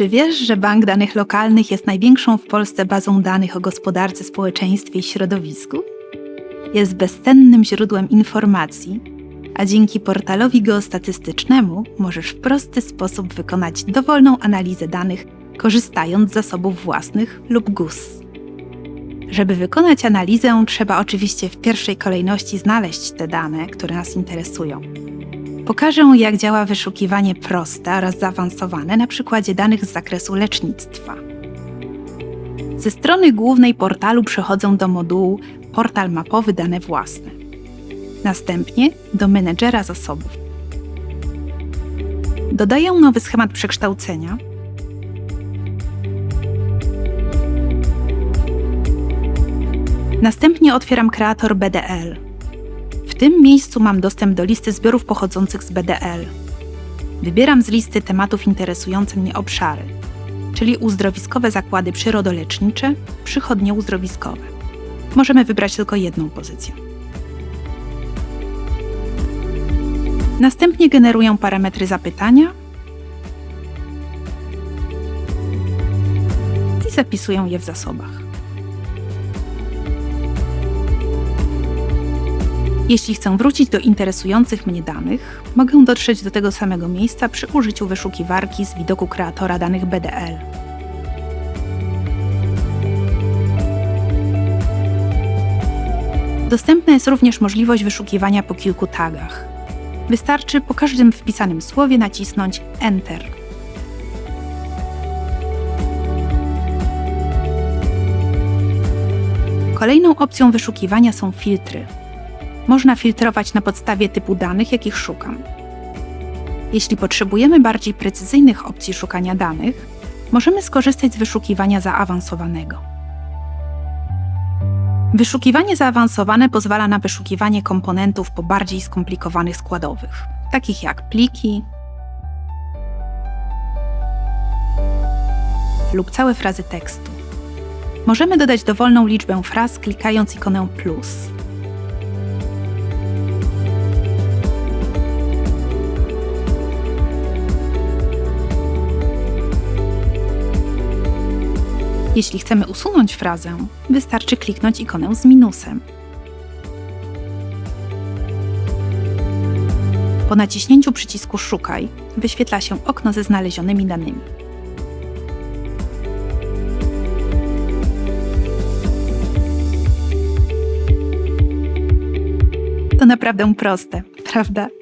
Czy wiesz, że Bank Danych Lokalnych jest największą w Polsce bazą danych o gospodarce, społeczeństwie i środowisku? Jest bezcennym źródłem informacji, a dzięki portalowi geostatystycznemu możesz w prosty sposób wykonać dowolną analizę danych, korzystając z zasobów własnych lub GUS. Żeby wykonać analizę, trzeba oczywiście w pierwszej kolejności znaleźć te dane, które nas interesują. Pokażę, jak działa wyszukiwanie proste oraz zaawansowane na przykładzie danych z zakresu lecznictwa. Ze strony głównej portalu przechodzę do modułu Portal mapowy dane własne. Następnie do menedżera zasobów. Dodaję nowy schemat przekształcenia. Następnie otwieram kreator BDL. Tym miejscu mam dostęp do listy zbiorów pochodzących z BDL. Wybieram z listy tematów interesujące mnie obszary, czyli uzdrowiskowe zakłady przyrodolecznicze, przychodnie uzdrowiskowe. Możemy wybrać tylko jedną pozycję. Następnie generuję parametry zapytania i zapisuję je w zasobach. Jeśli chcę wrócić do interesujących mnie danych, mogę dotrzeć do tego samego miejsca przy użyciu wyszukiwarki z widoku kreatora danych BDL. Dostępna jest również możliwość wyszukiwania po kilku tagach. Wystarczy po każdym wpisanym słowie nacisnąć Enter. Kolejną opcją wyszukiwania są filtry. Można filtrować na podstawie typu danych, jakich szukam. Jeśli potrzebujemy bardziej precyzyjnych opcji szukania danych, możemy skorzystać z wyszukiwania zaawansowanego. Wyszukiwanie zaawansowane pozwala na wyszukiwanie komponentów po bardziej skomplikowanych składowych, takich jak pliki lub całe frazy tekstu. Możemy dodać dowolną liczbę fraz klikając ikonę plus. Jeśli chcemy usunąć frazę, wystarczy kliknąć ikonę z minusem. Po naciśnięciu przycisku Szukaj wyświetla się okno ze znalezionymi danymi. To naprawdę proste, prawda?